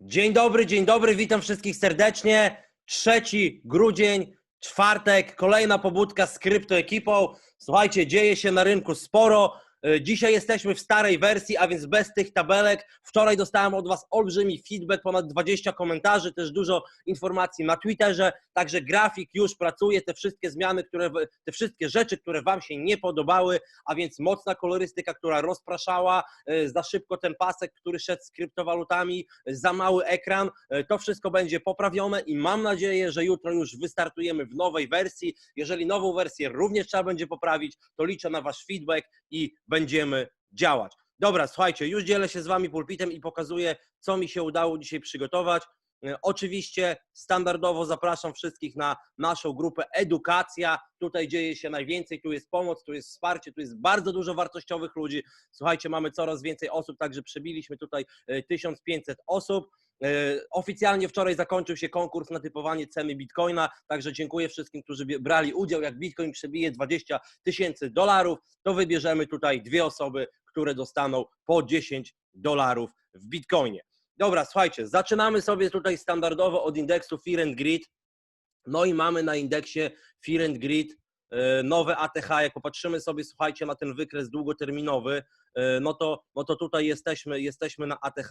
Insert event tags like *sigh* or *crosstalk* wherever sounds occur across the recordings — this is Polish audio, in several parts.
Dzień dobry, dzień dobry, witam wszystkich serdecznie. 3 grudzień, czwartek, kolejna pobudka z kryptoekipą. Słuchajcie, dzieje się na rynku sporo. E, Dzisiaj jesteśmy w starej wersji, a więc bez tych tabelek. Wczoraj dostałem od Was olbrzymi feedback, ponad 20 komentarzy, też dużo informacji na Twitterze. Także grafik już pracuje, te wszystkie zmiany, które, te wszystkie rzeczy, które Wam się nie podobały, a więc mocna kolorystyka, która rozpraszała, e, za szybko ten pasek, który szedł z kryptowalutami, za mały ekran. E, To wszystko będzie poprawione i mam nadzieję, że jutro już wystartujemy w nowej wersji. Jeżeli nową wersję również trzeba będzie poprawić, to liczę na Wasz feedback i będziemy działać. Dobra, słuchajcie, już dzielę się z Wami pulpitem i pokazuję, co mi się udało dzisiaj przygotować. E, Oczywiście standardowo zapraszam wszystkich na naszą grupę Edukacja. Tutaj dzieje się najwięcej, tu jest pomoc, tu jest wsparcie, tu jest bardzo dużo wartościowych ludzi. Słuchajcie, mamy coraz więcej osób, także przebiliśmy tutaj e, 1500 osób. E, Oficjalnie wczoraj zakończył się konkurs na typowanie ceny bitcoina, także dziękuję wszystkim, którzy brali udział. Jak bitcoin przebije 20 tysięcy dolarów, to wybierzemy tutaj dwie osoby, które dostaną po 10 dolarów w bitcoinie. Dobra, słuchajcie, zaczynamy sobie tutaj standardowo od indeksu Fear and Greed. No i mamy na indeksie Fear and Greed e, nowe ATH. Jak popatrzymy sobie, słuchajcie, na ten wykres długoterminowy, no to, no to tutaj jesteśmy, jesteśmy na ATH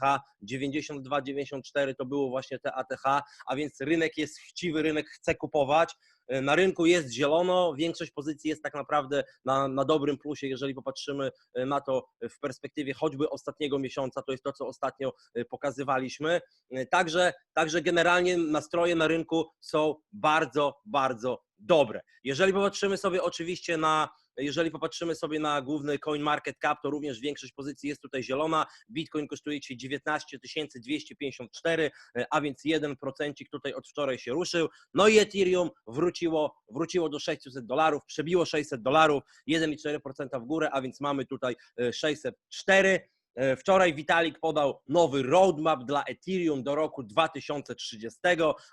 92-94 to było właśnie te ATH, a więc rynek jest chciwy, rynek chce kupować. E, Na rynku jest zielono, większość pozycji jest tak naprawdę na, na dobrym plusie, jeżeli popatrzymy e, na to w perspektywie choćby ostatniego miesiąca, to jest to, co ostatnio e, pokazywaliśmy. E, Także, także generalnie nastroje na rynku są bardzo, bardzo dobre. Jeżeli popatrzymy sobie oczywiście na jeżeli popatrzymy sobie na główny coin market cap, to również większość pozycji jest tutaj zielona. Bitcoin kosztuje dzisiaj 19 254, a więc 1% tutaj od wczoraj się ruszył. No i Ethereum wróciło, wróciło do 600 dolarów, przebiło 600 dolarów, 1,4% w górę, a więc mamy tutaj e, 604. E, Wczoraj Vitalik podał nowy roadmap dla Ethereum do roku 2030,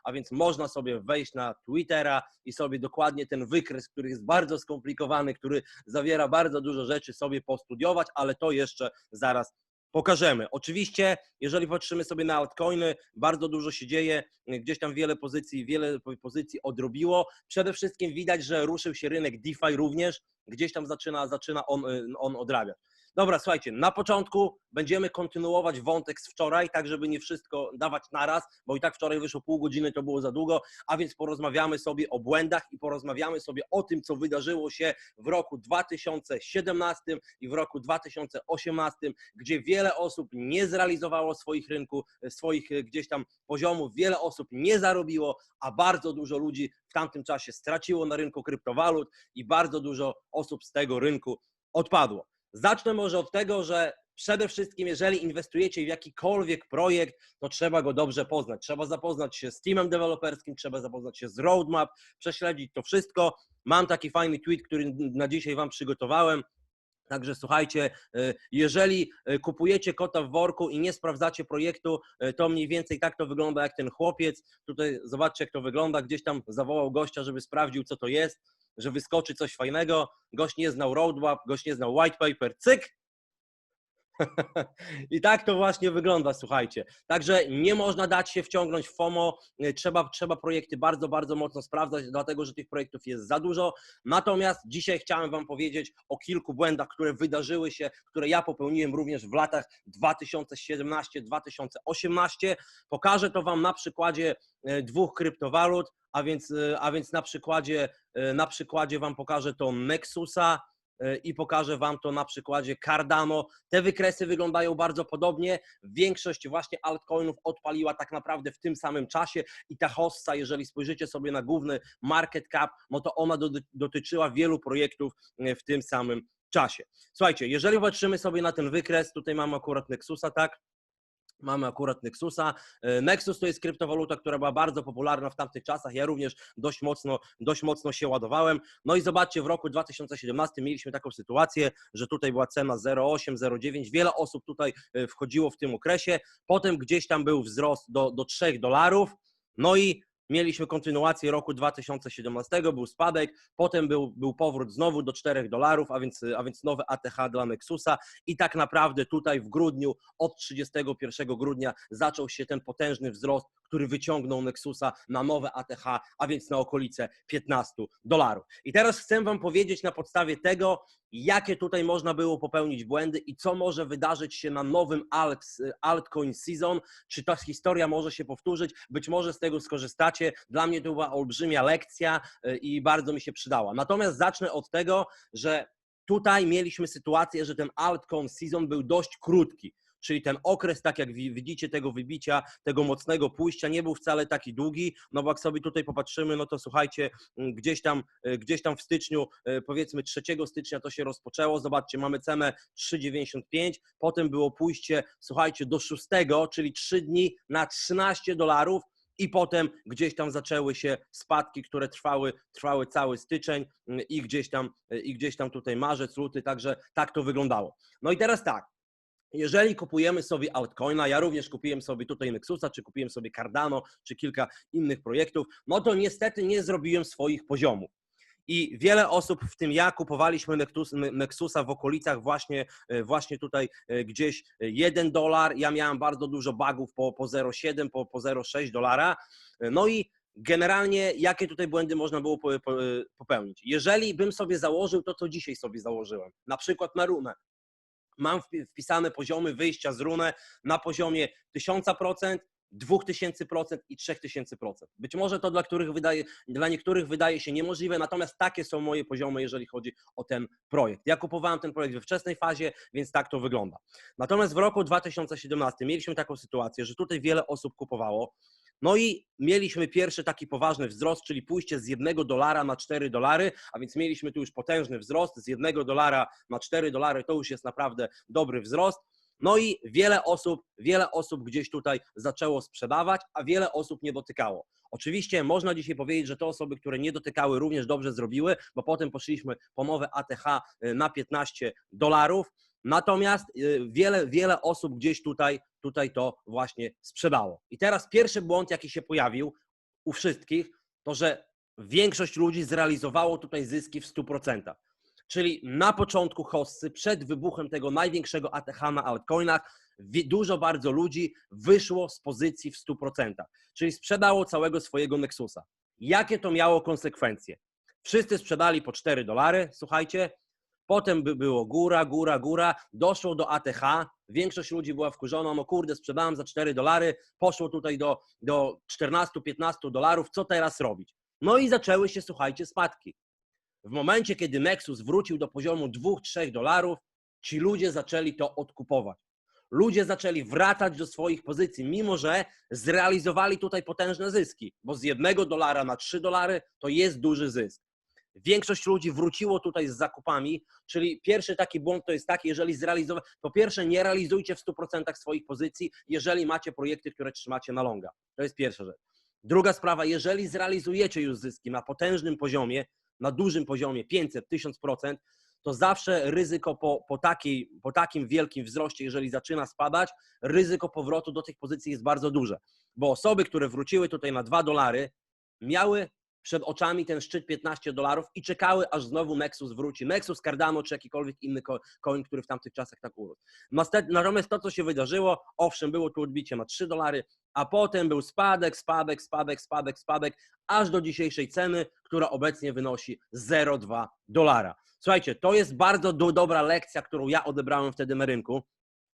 a więc można sobie wejść na Twittera i sobie dokładnie ten wykres, który jest bardzo skomplikowany, który zawiera bardzo dużo rzeczy, sobie postudiować, ale to jeszcze zaraz pokażemy. Oczywiście, jeżeli patrzymy sobie na altcoiny, bardzo dużo się dzieje, gdzieś tam wiele pozycji, wiele pozycji odrobiło. Przede wszystkim widać, że ruszył się rynek DeFi również, gdzieś tam zaczyna, zaczyna on, on odrabiać. Dobra, słuchajcie, na początku będziemy kontynuować wątek z wczoraj, tak żeby nie wszystko dawać naraz, bo i tak wczoraj wyszło pół godziny, to było za długo, a więc porozmawiamy sobie o błędach i porozmawiamy sobie o tym, co wydarzyło się w roku 2017 i w roku 2018, gdzie wiele osób nie zrealizowało swoich rynków, swoich e, gdzieś tam poziomów, wiele osób nie zarobiło, a bardzo dużo ludzi w tamtym czasie straciło na rynku kryptowalut i bardzo dużo osób z tego rynku odpadło. Zacznę może od tego, że przede wszystkim, jeżeli inwestujecie w jakikolwiek projekt, to trzeba go dobrze poznać. Trzeba zapoznać się z teamem deweloperskim, trzeba zapoznać się z roadmap, prześledzić to wszystko. Mam taki fajny tweet, który na dzisiaj Wam przygotowałem. Także słuchajcie, y, jeżeli y, kupujecie kota w worku i nie sprawdzacie projektu, y, to mniej więcej tak to wygląda jak ten chłopiec. Tutaj zobaczcie, jak to wygląda. Gdzieś tam zawołał gościa, żeby sprawdził, co to jest, że wyskoczy coś fajnego. Gość nie znał roadmap, gość nie znał white paper, cyk, *laughs* i tak to właśnie wygląda, słuchajcie. Także nie można dać się wciągnąć w FOMO. Trzeba, trzeba projekty bardzo, bardzo mocno sprawdzać, dlatego że tych projektów jest za dużo. Natomiast dzisiaj chciałem Wam powiedzieć o kilku błędach, które wydarzyły się, które ja popełniłem również w latach 2017-2018. Pokażę to Wam na przykładzie e, dwóch kryptowalut, a więc, e, a więc na, przykładzie, e, na przykładzie Wam pokażę to Nexusa i pokażę Wam to na przykładzie Cardano. Te wykresy wyglądają bardzo podobnie. Większość właśnie altcoinów odpaliła tak naprawdę w tym samym czasie i ta hossa, jeżeli spojrzycie sobie na główny market cap, no to ona do, dotyczyła wielu projektów e, w tym samym czasie. Słuchajcie, jeżeli patrzymy sobie na ten wykres, tutaj mamy akurat Nexusa, tak? Mamy akurat Nexusa. E, Nexus to jest kryptowaluta, która była bardzo popularna w tamtych czasach. Ja również dość mocno, dość mocno się ładowałem. No i zobaczcie, w roku 2017 mieliśmy taką sytuację, że tutaj była cena 0,8, 0,9. Wiele osób tutaj e, wchodziło w tym okresie. Potem gdzieś tam był wzrost do, do 3 dolarów. No i mieliśmy kontynuację roku 2017, był spadek, potem był, był powrót znowu do 4 dolarów, a więc, a więc ATH dla Nexusa. I tak naprawdę tutaj w grudniu, od 31 grudnia zaczął się ten potężny wzrost, który wyciągnął Nexusa na nowe ATH, a więc na okolice 15 dolarów. I teraz chcę Wam powiedzieć na podstawie tego, jakie tutaj można było popełnić błędy i co może wydarzyć się na nowym alt, altcoin season, czy ta historia może się powtórzyć, być może z tego skorzystacie. Dla mnie to była olbrzymia lekcja y, i bardzo mi się przydała. Natomiast zacznę od tego, że tutaj mieliśmy sytuację, że ten altcoin season był dość krótki czyli ten okres, tak jak widzicie, tego wybicia, tego mocnego pójścia nie był wcale taki długi, no bo jak sobie tutaj popatrzymy, no to słuchajcie, gdzieś tam, e, gdzieś tam w styczniu, e, powiedzmy 3 stycznia to się rozpoczęło, zobaczcie, mamy cenę 3,95, potem było pójście, słuchajcie, do 6, czyli 3 dni na 13 dolarów, i potem gdzieś tam zaczęły się spadki, które trwały, trwały cały styczeń i gdzieś tam, e, i gdzieś tam tutaj marzec, luty, także tak to wyglądało. No i teraz tak, jeżeli kupujemy sobie altcoina, ja również kupiłem sobie tutaj Nexusa, czy kupiłem sobie Cardano, czy kilka innych projektów, no to niestety nie zrobiłem swoich poziomów. I wiele osób, w tym ja, kupowaliśmy Nexusa w okolicach właśnie, e, właśnie tutaj e, gdzieś 1 dolar. Ja miałem bardzo dużo bugów po, po 0,7, po, po 0,6 dolara. E, no i generalnie jakie tutaj błędy można było popełnić? Jeżeli bym sobie założył to, co dzisiaj sobie założyłem, na przykład na runę, mam wpisane poziomy wyjścia z runę na poziomie 1000%, 2000% i 3000%. Być może to dla, których wydaje, dla niektórych wydaje się niemożliwe, natomiast takie są moje poziomy, jeżeli chodzi o ten projekt. Ja kupowałem ten projekt we wczesnej fazie, więc tak to wygląda. Natomiast w roku 2017 mieliśmy taką sytuację, że tutaj wiele osób kupowało. No i mieliśmy pierwszy taki poważny wzrost, czyli pójście z jednego dolara na 4 dolary, a więc mieliśmy tu już potężny wzrost z jednego dolara na 4 dolary, to już jest naprawdę dobry wzrost. No i wiele osób, wiele osób gdzieś tutaj zaczęło sprzedawać, a wiele osób nie dotykało. Oczywiście można dzisiaj powiedzieć, że te osoby, które nie dotykały, również dobrze zrobiły, bo potem poszliśmy po nowe ATH y, na 15 dolarów. Natomiast y, wiele, wiele osób gdzieś tutaj, tutaj to właśnie sprzedało. I teraz pierwszy błąd, jaki się pojawił u wszystkich, to że większość ludzi zrealizowało tutaj zyski w 100%. Czyli na początku hossy, przed wybuchem tego największego ATH na altcoinach, dużo bardzo ludzi wyszło z pozycji w 100%, czyli sprzedało całego swojego Nexusa. Jakie to miało konsekwencje? Wszyscy sprzedali po 4 dolary, słuchajcie, potem by było góra, góra, góra, doszło do ATH, większość ludzi była wkurzona, no kurde, sprzedałem za 4 dolary, poszło tutaj do, do 14-15 dolarów, co teraz robić? No i zaczęły się, słuchajcie, spadki. W momencie, kiedy Nexus wrócił do poziomu 2-3 dolarów, ci ludzie zaczęli to odkupować. Ludzie zaczęli wracać do swoich pozycji, mimo że zrealizowali tutaj potężne zyski, bo z jednego dolara na 3 dolary to jest duży zysk. Większość ludzi wróciło tutaj z zakupami, czyli pierwszy taki błąd to jest taki, jeżeli zrealizować, po pierwsze nie realizujcie w 100% swoich pozycji, jeżeli macie projekty, które trzymacie na longa. To jest pierwsza rzecz. Druga sprawa, jeżeli zrealizujecie już zyski na potężnym poziomie, na dużym poziomie 500, 1000%, to zawsze ryzyko po, po, takiej, po takim wielkim wzroście, jeżeli zaczyna spadać, ryzyko powrotu do tych pozycji jest bardzo duże. Bo osoby, które wróciły tutaj na 2 dolary, miały przed oczami ten szczyt 15 dolarów i czekały, aż znowu Nexus wróci. Nexus, Cardano czy jakikolwiek inny coin, który w tamtych czasach tak urósł. Natomiast to, co się wydarzyło, owszem, było tu odbicie na 3 dolary, a potem był spadek, spadek, spadek, spadek, spadek, aż do dzisiejszej ceny, która obecnie wynosi 0,2 dolara. Słuchajcie, to jest bardzo do, dobra lekcja, którą ja odebrałem wtedy na rynku.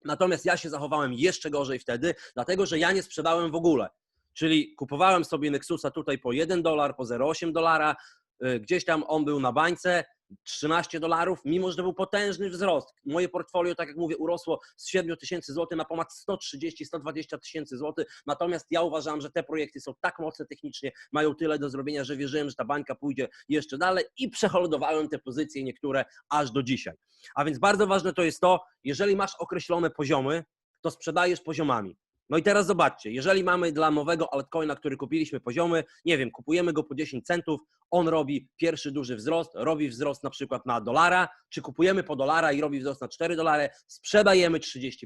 Natomiast ja się zachowałem jeszcze gorzej wtedy, dlatego że ja nie sprzedałem w ogóle. Czyli kupowałem sobie Nexusa tutaj po 1 dolar, po 0,8 dolara, y, gdzieś tam on był na bańce, 13 dolarów, mimo że był potężny wzrost. Moje portfolio, tak jak mówię, urosło z 7 tysięcy złotych na ponad 130-120 tysięcy złotych. Natomiast ja uważam, że te projekty są tak mocne technicznie, mają tyle do zrobienia, że wierzyłem, że ta bańka pójdzie jeszcze dalej i przeholdowałem te pozycje niektóre aż do dzisiaj. A więc bardzo ważne to jest to, jeżeli masz określone poziomy, to sprzedajesz poziomami. No i teraz zobaczcie, jeżeli mamy dla nowego altcoina, który kupiliśmy poziomy, nie wiem, kupujemy go po 10 centów, on robi pierwszy duży wzrost, robi wzrost na przykład na dolara, czy kupujemy po dolara i robi wzrost na 4 dolary, sprzedajemy 30%.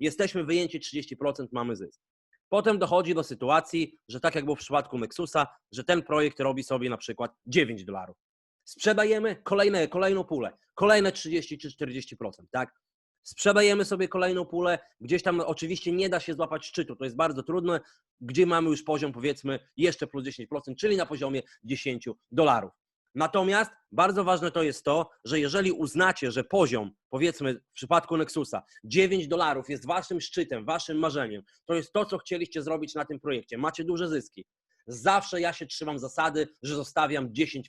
Jesteśmy wyjęci 30%, mamy zysk. Potem dochodzi do sytuacji, że tak jak było w przypadku Nexusa, że ten projekt robi sobie na przykład 9 dolarów. Sprzedajemy kolejne, kolejną pulę, kolejne 30 czy 40%, tak? Sprzedajemy sobie kolejną pulę, gdzieś tam oczywiście nie da się złapać szczytu, to jest bardzo trudne, gdzie mamy już poziom powiedzmy jeszcze plus 10%, czyli na poziomie 10 dolarów. Natomiast bardzo ważne to jest to, że jeżeli uznacie, że poziom, powiedzmy w przypadku Nexusa, 9 dolarów jest waszym szczytem, waszym marzeniem, to jest to, co chcieliście zrobić na tym projekcie, macie duże zyski. Zawsze ja się trzymam zasady, że zostawiam 10%.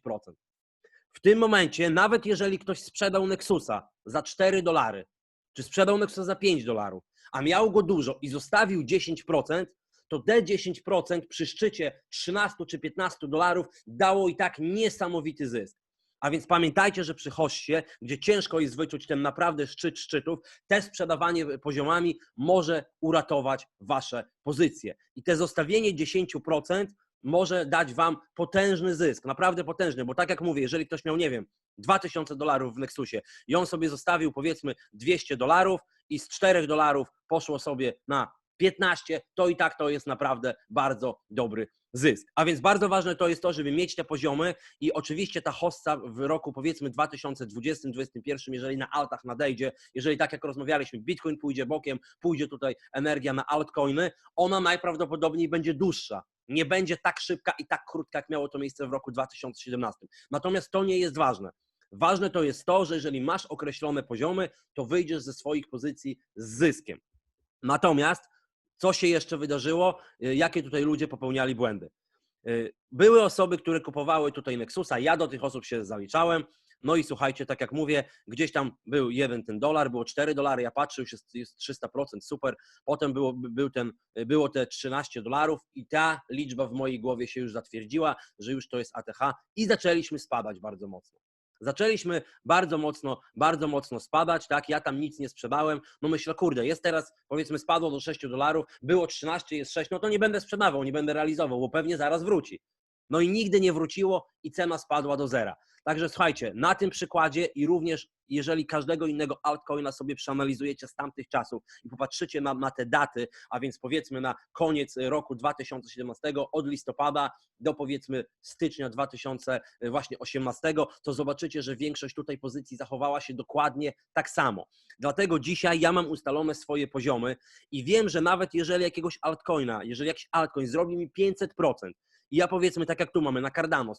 W tym momencie, nawet jeżeli ktoś sprzedał Nexusa za 4 dolary, czy sprzedał Nexusa za 5 dolarów, a miał go dużo i zostawił 10%, to te 10% przy szczycie 13 czy 15 dolarów dało i tak niesamowity zysk. A więc pamiętajcie, że przy hoście, gdzie ciężko jest wyczuć ten naprawdę szczyt szczytów, te sprzedawanie poziomami może uratować wasze pozycje. I te zostawienie 10% może dać wam potężny zysk, naprawdę potężny, bo tak jak mówię, jeżeli ktoś miał, nie wiem, 2000 dolarów w Nexusie i on sobie zostawił powiedzmy 200 dolarów i z 4 dolarów poszło sobie na 15, to i tak to jest naprawdę bardzo dobry zysk. A więc bardzo ważne to jest to, żeby mieć te poziomy i oczywiście ta hossa w roku powiedzmy 2020-2021, jeżeli na altach nadejdzie, jeżeli tak jak rozmawialiśmy, Bitcoin pójdzie bokiem, pójdzie tutaj energia na altcoiny, ona najprawdopodobniej będzie dłuższa. Nie będzie tak szybka i tak krótka, jak miało to miejsce w roku 2017. Natomiast to nie jest ważne. Ważne to jest to, że jeżeli masz określone poziomy, to wyjdziesz ze swoich pozycji z zyskiem. Natomiast co się jeszcze wydarzyło, y, jakie tutaj ludzie popełniali błędy. Y, były osoby, które kupowały tutaj Nexusa, ja do tych osób się zaliczałem. No i słuchajcie, tak jak mówię, gdzieś tam był jeden ten dolar, było 4 dolary, ja patrzę, już jest, jest 300%, super. Potem było, był ten, było te 13 dolarów i ta liczba w mojej głowie się już zatwierdziła, że już to jest ATH i zaczęliśmy spadać bardzo mocno. Zaczęliśmy bardzo mocno, bardzo mocno spadać, tak? Ja tam nic nie sprzedałem. No myślę, kurde, jest teraz, powiedzmy, spadło do 6 dolarów, było 13, jest 6, no to nie będę sprzedawał, nie będę realizował, bo pewnie zaraz wróci. No i nigdy nie wróciło i cena spadła do zera. Także słuchajcie, na tym przykładzie i również jeżeli każdego innego altcoina sobie przeanalizujecie z tamtych czasów i popatrzycie na, na te daty, a więc powiedzmy na koniec roku 2017, od listopada do powiedzmy stycznia 2018, to zobaczycie, że większość tutaj pozycji zachowała się dokładnie tak samo. Dlatego dzisiaj ja mam ustalone swoje poziomy i wiem, że nawet jeżeli jakiegoś altcoina, jeżeli jakiś altcoin zrobi mi 500%, i ja powiedzmy, tak jak tu mamy na Cardano,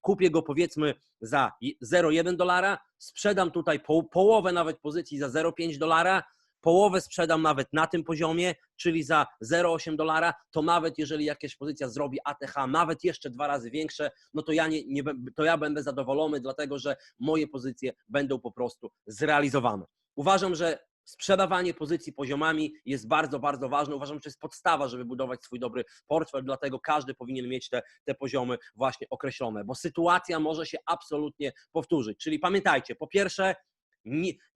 kupię go powiedzmy za 0,1 dolara, sprzedam tutaj po, połowę nawet pozycji za 0,5 dolara, połowę sprzedam nawet na tym poziomie, czyli za 0,8 dolara, to nawet jeżeli jakaś pozycja zrobi ATH nawet jeszcze dwa razy większe, no to ja, nie, nie, to ja będę zadowolony, dlatego że moje pozycje będą po prostu zrealizowane. Uważam, że sprzedawanie pozycji poziomami jest bardzo, bardzo ważne. Uważam, że to jest podstawa, żeby budować swój dobry portfel, dlatego każdy powinien mieć te, te poziomy właśnie określone, bo sytuacja może się absolutnie powtórzyć. Czyli pamiętajcie, po pierwsze,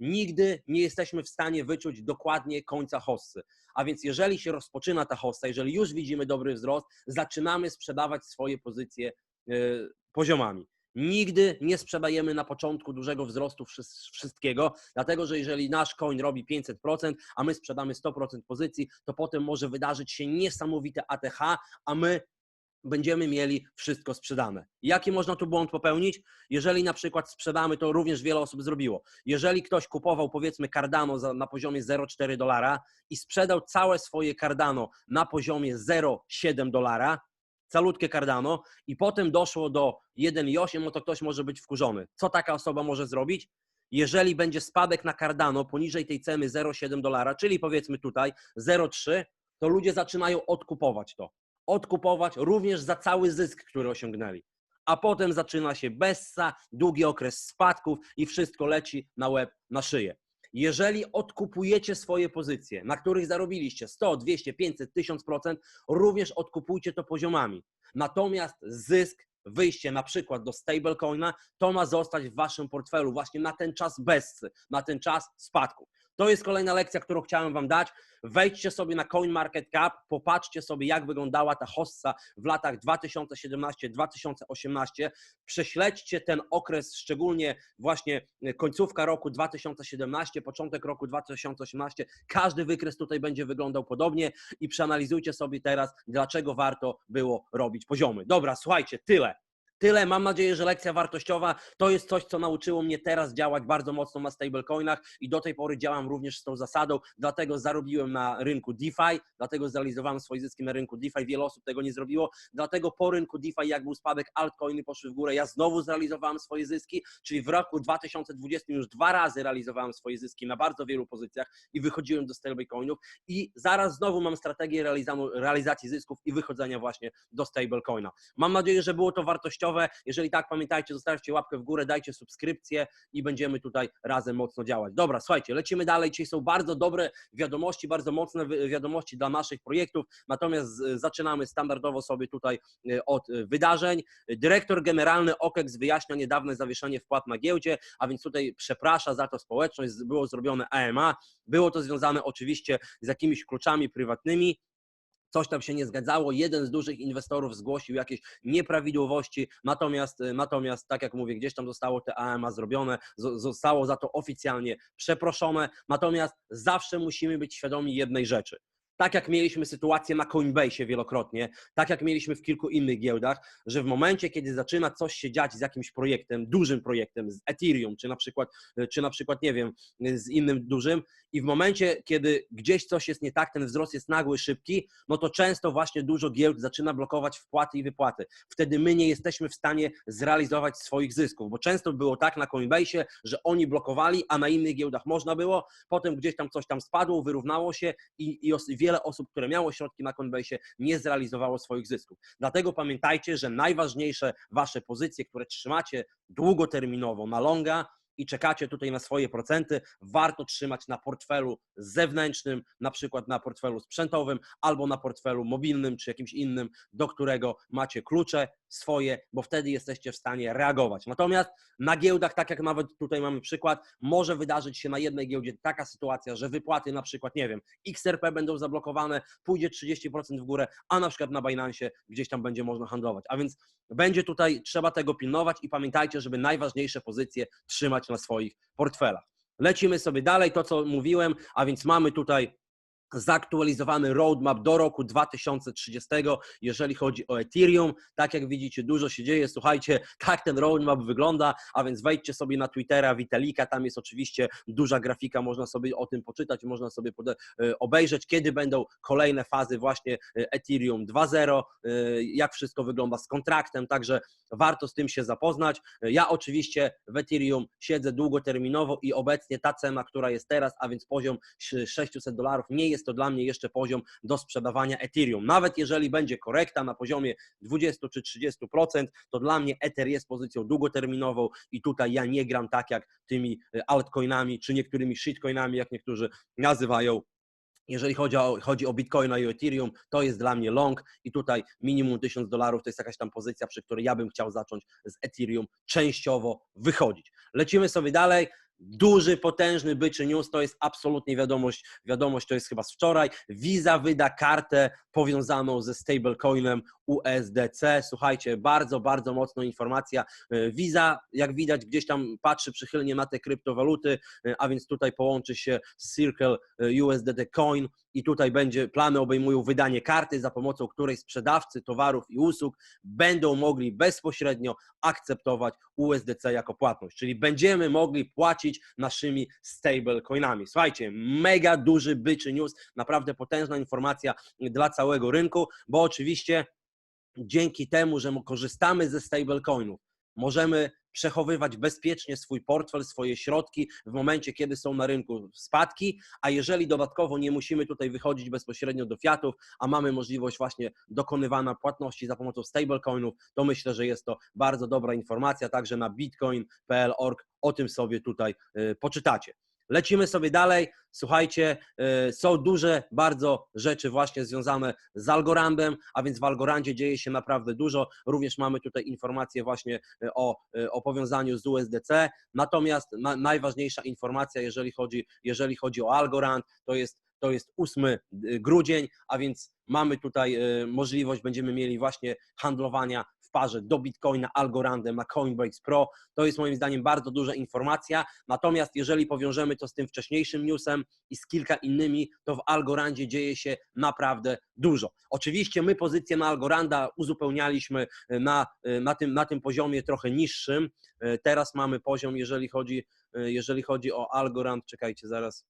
nigdy nie jesteśmy w stanie wyczuć dokładnie końca hossy. A więc jeżeli się rozpoczyna ta hossa, jeżeli już widzimy dobry wzrost, zaczynamy sprzedawać swoje pozycje yy, poziomami. Nigdy nie sprzedajemy na początku dużego wzrostu wszystkiego, dlatego że jeżeli nasz coin robi 500%, a my sprzedamy 100% pozycji, to potem może wydarzyć się niesamowite ATH, a my będziemy mieli wszystko sprzedane. Jaki można tu błąd popełnić? Jeżeli na przykład sprzedamy, to również wiele osób zrobiło. Jeżeli ktoś kupował powiedzmy Cardano na poziomie 0,4 dolara i sprzedał całe swoje Cardano na poziomie 0,7 dolara, calutkie Cardano i potem doszło do 1,8, no to ktoś może być wkurzony. Co taka osoba może zrobić? Jeżeli będzie spadek na Cardano poniżej tej ceny 0,7 dolara, czyli powiedzmy tutaj 0,3, to ludzie zaczynają odkupować to. Odkupować również za cały zysk, który osiągnęli. A potem zaczyna się bessa, długi okres spadków i wszystko leci na łeb, na szyję. Jeżeli odkupujecie swoje pozycje, na których zarobiliście 100, 200, 500, 1000%, również odkupujcie to poziomami. Natomiast zysk, wyjście na przykład do stablecoina, to ma zostać w waszym portfelu właśnie na ten czas bezcy, na ten czas spadku. To jest kolejna lekcja, którą chciałem Wam dać. Wejdźcie sobie na CoinMarketCap, popatrzcie sobie, jak wyglądała ta hossa w latach 2017-2018. Prześledźcie ten okres, szczególnie właśnie końcówka roku 2017, początek roku 2018. Każdy wykres tutaj będzie wyglądał podobnie i przeanalizujcie sobie teraz, dlaczego warto było robić poziomy. Dobra, słuchajcie, tyle. Tyle. Mam nadzieję, że lekcja wartościowa to jest coś, co nauczyło mnie teraz działać bardzo mocno na stablecoinach i do tej pory działam również z tą zasadą, dlatego zarobiłem na rynku DeFi, dlatego zrealizowałem swoje zyski na rynku DeFi. Wiele osób tego nie zrobiło, dlatego po rynku DeFi, jak był spadek, altcoiny poszły w górę, ja znowu zrealizowałem swoje zyski, czyli w roku 2020 już dwa razy realizowałem swoje zyski na bardzo wielu pozycjach i wychodziłem do stablecoinów i zaraz znowu mam strategię realizacji zysków i wychodzenia właśnie do stablecoina. Mam nadzieję, że było to wartościowe jeżeli tak, pamiętajcie, zostawcie łapkę w górę, dajcie subskrypcję i będziemy tutaj razem mocno działać. Dobra, słuchajcie, lecimy dalej. Dzisiaj są bardzo dobre wiadomości, bardzo mocne wiadomości dla naszych projektów, natomiast zaczynamy standardowo sobie tutaj e, od e, wydarzeń. Dyrektor generalny OKEX wyjaśnia niedawne zawieszenie wpłat na giełdzie, a więc tutaj przeprasza za to społeczność, było zrobione AMA, było to związane oczywiście z jakimiś kluczami prywatnymi, coś tam się nie zgadzało, jeden z dużych inwestorów zgłosił jakieś nieprawidłowości, natomiast, y, natomiast tak jak mówię, gdzieś tam zostało te AMA zrobione, zostało za to oficjalnie przeproszone, natomiast zawsze musimy być świadomi jednej rzeczy tak jak mieliśmy sytuację na Coinbase wielokrotnie, tak jak mieliśmy w kilku innych giełdach, że w momencie, kiedy zaczyna coś się dziać z jakimś projektem, dużym projektem, z Ethereum, czy na przykład, czy na przykład nie wiem, z innym dużym, i w momencie, kiedy gdzieś coś jest nie tak, ten wzrost jest nagły, szybki, no to często właśnie dużo giełd zaczyna blokować wpłaty i wypłaty. Wtedy my nie jesteśmy w stanie zrealizować swoich zysków, bo często było tak na Coinbase, że oni blokowali, a na innych giełdach można było, potem gdzieś tam coś tam spadło, wyrównało się i, i wiele osób, które miało środki na Coinbase, nie zrealizowało swoich zysków. Dlatego pamiętajcie, że najważniejsze wasze pozycje, które trzymacie długoterminowo na longa, i czekacie tutaj na swoje procenty, warto trzymać na portfelu zewnętrznym, na przykład na portfelu sprzętowym albo na portfelu mobilnym czy jakimś innym, do którego macie klucze swoje, bo wtedy jesteście w stanie reagować. Natomiast na giełdach, tak jak nawet tutaj mamy przykład, może wydarzyć się na jednej giełdzie taka sytuacja, że wypłaty na przykład, nie wiem, XRP będą zablokowane, pójdzie 30% w górę, a na przykład na Binance gdzieś tam będzie można handlować. A więc będzie tutaj, trzeba tego pilnować i pamiętajcie, żeby najważniejsze pozycje trzymać na swoich portfelach. Lecimy sobie dalej, to co mówiłem, a więc mamy tutaj zaktualizowany roadmap do roku 2030, jeżeli chodzi o Ethereum. Tak jak widzicie, dużo się dzieje. Słuchajcie, tak ten roadmap wygląda, a więc wejdźcie sobie na Twittera Vitalika, tam jest oczywiście duża grafika, można sobie o tym poczytać, można sobie e, obejrzeć, kiedy będą kolejne fazy właśnie e, Ethereum 2.0, e, jak wszystko wygląda z kontraktem, także warto z tym się zapoznać. Ja oczywiście w Ethereum siedzę długoterminowo i obecnie ta cena, która jest teraz, a więc poziom 600 dolarów, nie jest to dla mnie jeszcze poziom do sprzedawania Ethereum. Nawet jeżeli będzie korekta na poziomie 20 czy 30%, to dla mnie Ether jest pozycją długoterminową i tutaj ja nie gram tak jak tymi e, altcoinami czy niektórymi shitcoinami, jak niektórzy nazywają jeżeli chodzi o, chodzi o Bitcoina i o Ethereum, to jest dla mnie long i tutaj minimum 1000 dolarów to jest jakaś tam pozycja, przy której ja bym chciał zacząć z Ethereum częściowo wychodzić. Lecimy sobie dalej duży, potężny byczy news, to jest absolutnie wiadomość, wiadomość to jest chyba z wczoraj. Visa wyda kartę powiązaną ze stablecoinem USDC. Słuchajcie, bardzo, bardzo mocno informacja. E, Visa, jak widać, gdzieś tam patrzy przychylnie na te kryptowaluty, e, a więc tutaj połączy się z Circle e, USDT Coin i tutaj będzie, plany obejmują wydanie karty, za pomocą której sprzedawcy towarów i usług będą mogli bezpośrednio akceptować USDC jako płatność, czyli będziemy mogli płacić naszymi stablecoinami. Słuchajcie, mega duży byczy news, naprawdę potężna informacja dla całego rynku, bo oczywiście dzięki temu, że korzystamy ze stablecoinów, możemy przechowywać bezpiecznie swój portfel, swoje środki w momencie, kiedy są na rynku spadki, a jeżeli dodatkowo nie musimy tutaj wychodzić bezpośrednio do fiatów, a mamy możliwość właśnie dokonywania płatności za pomocą stablecoinów, to myślę, że jest to bardzo dobra informacja, także na bitcoin.pl.org o tym sobie tutaj y, poczytacie. Lecimy sobie dalej. Słuchajcie, y, są duże bardzo rzeczy właśnie związane z Algorandem, a więc w Algorandzie dzieje się naprawdę dużo. Również mamy tutaj informacje właśnie y, o, y, o powiązaniu z USDC. Natomiast na, najważniejsza informacja, jeżeli chodzi, jeżeli chodzi o Algorand, to jest, to jest 8 grudzień, a więc mamy tutaj możliwość, będziemy mieli właśnie handlowania parze do Bitcoina Algorandem na Coinbase Pro. To jest moim zdaniem bardzo duża informacja. Natomiast jeżeli powiążemy to z tym wcześniejszym newsem i z kilka innymi, to w Algorandzie dzieje się naprawdę dużo. Oczywiście my pozycję na Algoranda uzupełnialiśmy na, na, tym, na tym poziomie trochę niższym. Teraz mamy poziom, jeżeli chodzi, jeżeli chodzi o Algorand, czekajcie zaraz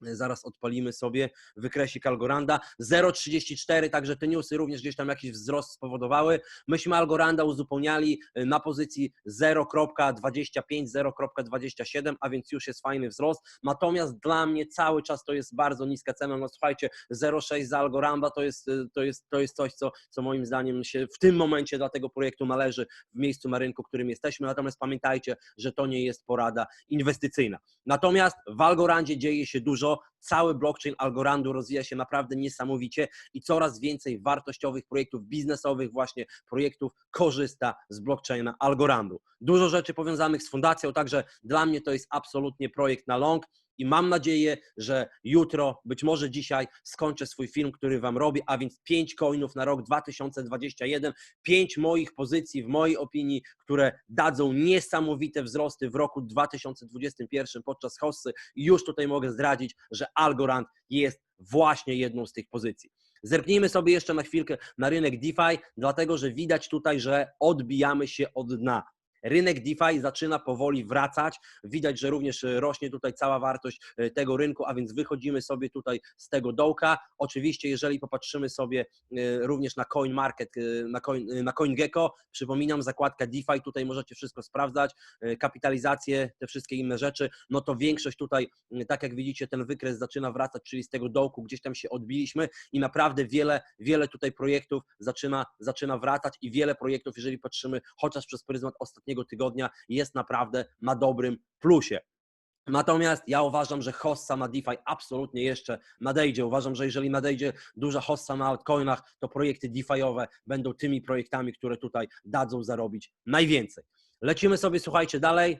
Zaraz odpalimy sobie wykresik Algoranda. 0,34, także te newsy również gdzieś tam jakiś wzrost spowodowały. Myśmy Algoranda uzupełniali y, na pozycji 0,25, 0,27, a więc już jest fajny wzrost. Natomiast dla mnie cały czas to jest bardzo niska cena. No słuchajcie, 0,6 za Algoranda to jest, y, to jest, to jest coś, co, co moim zdaniem się w tym momencie dla tego projektu należy w miejscu na rynku, w którym jesteśmy. Natomiast pamiętajcie, że to nie jest porada inwestycyjna. Natomiast w Algorandzie dzieje się dużo dużo. Cały blockchain Algorandu rozwija się naprawdę niesamowicie i coraz więcej wartościowych projektów biznesowych, właśnie projektów korzysta z blockchaina Algorandu. Dużo rzeczy powiązanych z fundacją, także dla mnie to jest absolutnie projekt na long i mam nadzieję, że jutro, być może dzisiaj skończę swój film, który Wam robię, a więc 5 coinów na rok 2021, 5 moich pozycji, w mojej opinii, które dadzą niesamowite wzrosty w roku 2021 podczas hossy i już tutaj mogę zdradzić, że Algorand jest właśnie jedną z tych pozycji. Zerknijmy sobie jeszcze na chwilkę na rynek DeFi, dlatego że widać tutaj, że odbijamy się od dna. Rynek DeFi zaczyna powoli wracać. Widać, że również e, rośnie tutaj cała wartość e, tego rynku, a więc wychodzimy sobie tutaj z tego dołka. Oczywiście, jeżeli popatrzymy sobie e, również na CoinMarket, na, Coin, na CoinGecko, przypominam, zakładka DeFi, tutaj możecie wszystko sprawdzać, kapitalizację, te wszystkie inne rzeczy, no to większość tutaj, tak jak widzicie, ten wykres zaczyna wracać, czyli z tego dołku gdzieś tam się odbiliśmy i naprawdę wiele, wiele tutaj projektów zaczyna, zaczyna wracać i wiele projektów, jeżeli patrzymy chociaż przez pryzmat ostatniego tygodnia jest naprawdę na dobrym plusie. Natomiast ja uważam, że hossa na DeFi absolutnie jeszcze nadejdzie. Uważam, że jeżeli nadejdzie duża hossa na altcoinach, to projekty DeFi'owe będą tymi projektami, które tutaj dadzą zarobić najwięcej. Lecimy sobie, słuchajcie, dalej.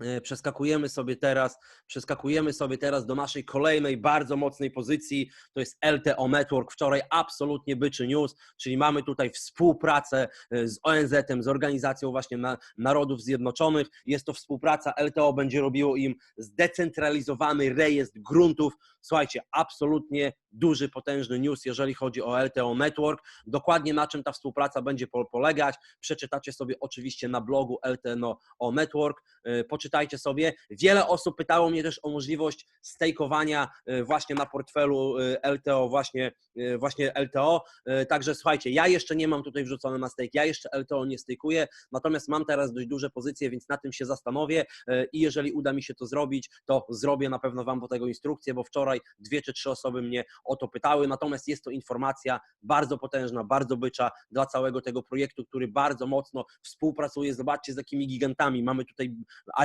E, przeskakujemy sobie teraz, przeskakujemy sobie teraz do naszej kolejnej bardzo mocnej pozycji, to jest LTO Network. Wczoraj absolutnie byczy news, czyli mamy tutaj współpracę e, z ONZ-em, z Organizacją właśnie Narodów Zjednoczonych. Jest to współpraca, LTO będzie robiło im zdecentralizowany rejestr gruntów. Słuchajcie, absolutnie duży, potężny news, jeżeli chodzi o LTO Network. Dokładnie na czym ta współpraca będzie polegać, przeczytacie sobie oczywiście na blogu LTO Network. E, poczytajcie sobie. Wiele osób pytało mnie też o możliwość stejkowania e, właśnie na portfelu e, LTO, właśnie, właśnie LTO. Także słuchajcie, ja jeszcze nie mam tutaj wrzucony na stake, ja jeszcze LTO nie stejkuję, natomiast mam teraz dość duże pozycje, więc na tym się zastanowię i jeżeli uda mi się to zrobić, to zrobię na pewno Wam po tego instrukcję, bo wczoraj dwie czy trzy osoby mnie o to pytały, natomiast jest to informacja bardzo potężna, bardzo bycza dla całego tego projektu, który bardzo mocno współpracuje. Zobaczcie z jakimi gigantami. Mamy tutaj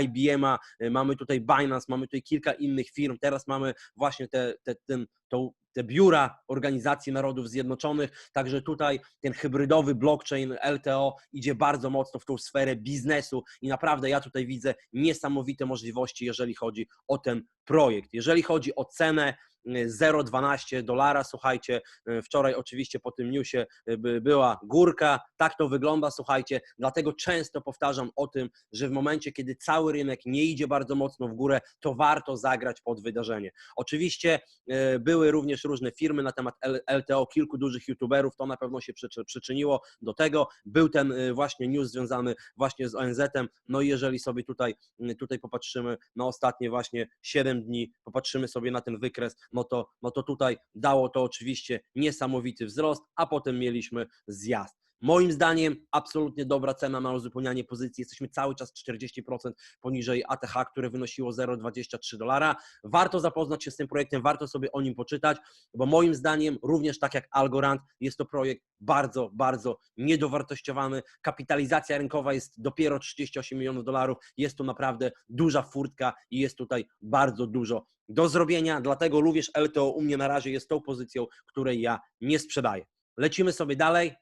IBM-a, mamy tutaj Binance, mamy tutaj kilka innych firm, teraz mamy właśnie te, te, ten, tą, te biura Organizacji Narodów Zjednoczonych, także tutaj ten hybrydowy blockchain LTO idzie bardzo mocno w tą sferę biznesu i naprawdę ja tutaj widzę niesamowite możliwości, jeżeli chodzi o ten projekt. Jeżeli chodzi o cenę, 0,12 dolara. Słuchajcie, e, wczoraj oczywiście po tym newsie e, była górka. Tak to wygląda, słuchajcie. Dlatego często powtarzam o tym, że w momencie, kiedy cały rynek nie idzie bardzo mocno w górę, to warto zagrać pod wydarzenie. Oczywiście e, były również różne firmy na temat LTO, kilku dużych youtuberów, to na pewno się przyczyniło do tego. Był ten właśnie news związany właśnie z ONZ-em. No i jeżeli sobie tutaj, tutaj popatrzymy na ostatnie właśnie 7 dni, popatrzymy sobie na ten wykres, no to, no to tutaj dało to oczywiście niesamowity wzrost, a potem mieliśmy zjazd. Moim zdaniem absolutnie dobra cena na uzupełnianie pozycji. Jesteśmy cały czas 40% poniżej ATH, które wynosiło 0,23 dolara. Warto zapoznać się z tym projektem, warto sobie o nim poczytać, bo moim zdaniem również tak jak Algorand jest to projekt bardzo, bardzo niedowartościowany. Kapitalizacja rynkowa jest dopiero 38 milionów dolarów. Jest to naprawdę duża furtka i jest tutaj bardzo dużo do zrobienia. Dlatego również LTO u mnie na razie jest tą pozycją, której ja nie sprzedaję. Lecimy sobie dalej.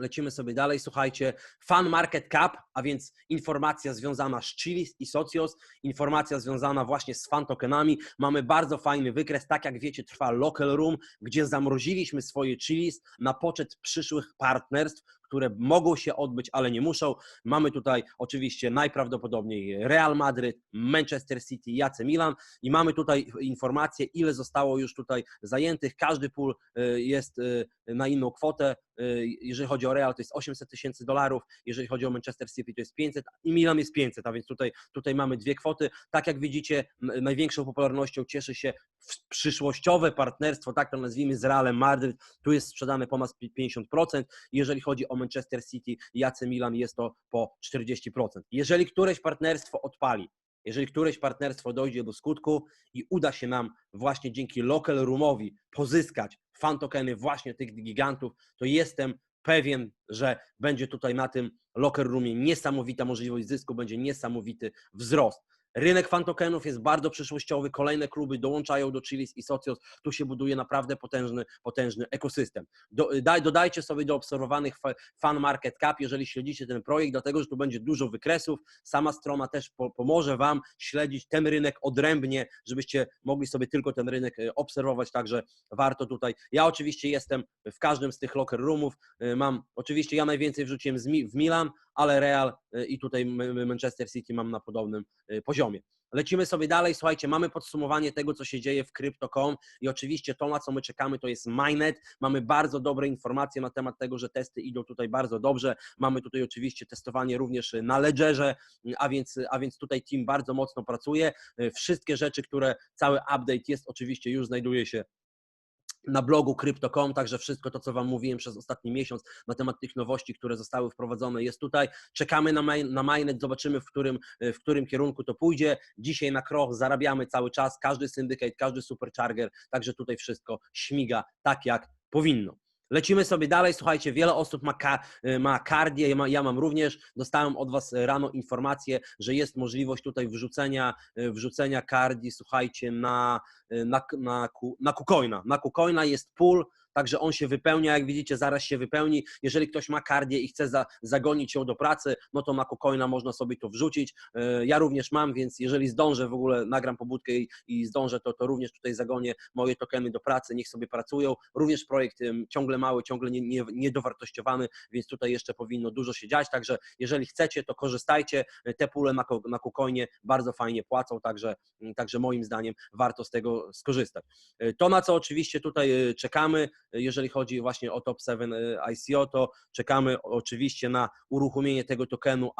Lecimy sobie dalej, słuchajcie. Fan Market Cap, a więc informacja związana z Chilis i Socios, informacja związana właśnie z fan tokenami. Mamy bardzo fajny wykres. Tak jak wiecie, trwa Local Room, gdzie zamroziliśmy swoje Chilis na poczet przyszłych partnerstw, które mogą się odbyć, ale nie muszą. Mamy tutaj oczywiście najprawdopodobniej Real Madryt, Manchester City, Jace Milan i mamy tutaj informację, ile zostało już tutaj zajętych. Każdy pool y, jest y, na inną kwotę. Y, Jeżeli chodzi o Real, to jest 800 tysięcy dolarów, jeżeli chodzi o Manchester City, to jest 500 i Milan jest 500, a więc tutaj, tutaj mamy dwie kwoty. Tak jak widzicie, największą popularnością cieszy się przyszłościowe partnerstwo, tak to nazwijmy, z Realem Madryt. Tu jest sprzedane ponad 50%. Jeżeli chodzi o Manchester City i AC Milan, jest to po 40%. Jeżeli któreś partnerstwo odpali, jeżeli któreś partnerstwo dojdzie do skutku i uda się nam właśnie dzięki Local Roomowi pozyskać fan tokeny właśnie tych gigantów, to jestem pewien, że będzie tutaj na tym Locker Roomie niesamowita możliwość zysku, będzie niesamowity wzrost. Rynek fan tokenów jest bardzo przyszłościowy, kolejne kluby dołączają do Chilis i Socios, tu się buduje naprawdę potężny, potężny ekosystem. Do, daj, dodajcie sobie do obserwowanych fa- fan market cap, jeżeli śledzicie ten projekt, dlatego że tu będzie dużo wykresów, sama strona też po, pomoże Wam śledzić ten rynek odrębnie, żebyście mogli sobie tylko ten rynek e, obserwować, także warto tutaj. Ja oczywiście jestem w każdym z tych locker roomów, e, mam, oczywiście ja najwięcej wrzuciłem w Milan, ale Real e, i tutaj Manchester City mam na podobnym e, poziomie. Lecimy sobie dalej. Słuchajcie, mamy podsumowanie tego, co się dzieje w Crypto.com i oczywiście to, na co my czekamy, to jest Mainnet. Mamy bardzo dobre informacje na temat tego, że testy idą tutaj bardzo dobrze. Mamy tutaj oczywiście testowanie również na Ledgerze, a więc, a więc tutaj team bardzo mocno pracuje. E, Wszystkie rzeczy, które, cały update jest oczywiście już znajduje się na blogu Crypto.com, także wszystko to, co Wam mówiłem przez ostatni miesiąc na temat tych nowości, które zostały wprowadzone jest tutaj. Czekamy na, main, na zobaczymy w którym, w którym kierunku to pójdzie. Dzisiaj na krok zarabiamy cały czas, każdy syndicate, każdy supercharger, także tutaj wszystko śmiga tak, jak powinno. Lecimy sobie dalej. Słuchajcie, wiele osób ma, ka, ma kardię, ja, ja mam również. Dostałem od Was rano informację, że jest możliwość tutaj wrzucenia, wrzucenia kardii, słuchajcie, na, na, na, na KuCoina. Na KuCoina jest pool, także on się wypełnia, jak widzicie, zaraz się wypełni. Jeżeli ktoś ma kardię i chce za, zagonić ją do pracy, no to na KuCoina można sobie to wrzucić. E, Ja również mam, więc jeżeli zdążę, w ogóle nagram pobudkę i, i zdążę, to, to również tutaj zagonię moje tokeny do pracy, niech sobie pracują. Również projekt ciągle mały, ciągle nie, nie, niedowartościowany, więc tutaj jeszcze powinno dużo się dziać, także jeżeli chcecie, to korzystajcie. Te pule na, na bardzo fajnie płacą, także, także moim zdaniem warto z tego skorzystać. E, To, na co oczywiście tutaj e, czekamy, e, jeżeli chodzi właśnie o Top 7 e, ICO, to czekamy oczywiście na uruchomienie tego tokenu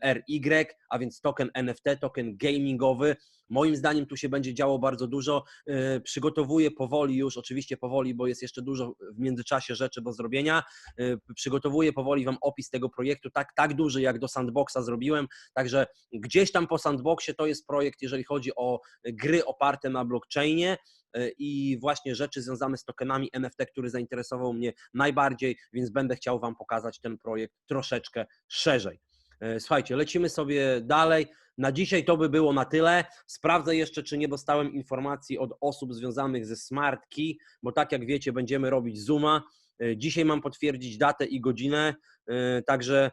ANRY, a więc token NFT, token gamingowy. Moim zdaniem tu się będzie działo bardzo dużo. E, Przygotowuję powoli już, oczywiście powoli, bo jest jeszcze dużo w międzyczasie rzeczy do zrobienia. E, Przygotowuję powoli Wam opis tego projektu, tak, tak duży jak do sandboxa zrobiłem. Także gdzieś tam po sandboxie to jest projekt, jeżeli chodzi o gry oparte na blockchainie e, i właśnie rzeczy związane z tokenami NFT, który zainteresował mnie najbardziej, więc będę chciał Wam pokazać ten projekt troszeczkę szerzej. E, Słuchajcie, lecimy sobie dalej. Na dzisiaj to by było na tyle. Sprawdzę jeszcze, czy nie dostałem informacji od osób związanych ze Smart Key, bo tak jak wiecie, będziemy robić Zooma. E, Dzisiaj mam potwierdzić datę i godzinę, e, także,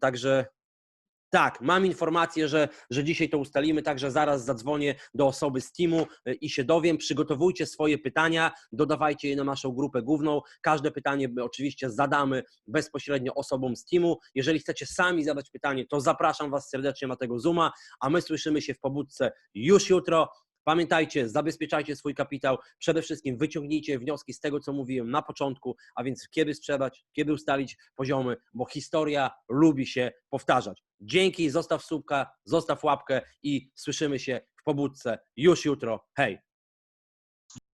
także tak, mam informację, że, że dzisiaj to ustalimy, także zaraz zadzwonię do osoby z teamu e, i się dowiem. Przygotowujcie swoje pytania, dodawajcie je na naszą grupę główną. Każde pytanie oczywiście zadamy bezpośrednio osobom z teamu. Jeżeli chcecie sami zadać pytanie, to zapraszam Was serdecznie na tego Zooma, a my słyszymy się w pobudce już jutro. Pamiętajcie, zabezpieczajcie swój kapitał. Przede wszystkim wyciągnijcie wnioski z tego, co mówiłem na początku, a więc kiedy sprzedać, kiedy ustalić poziomy, bo historia lubi się powtarzać. Dzięki, zostaw słupka, zostaw łapkę i słyszymy się w pobudce już jutro. Hej!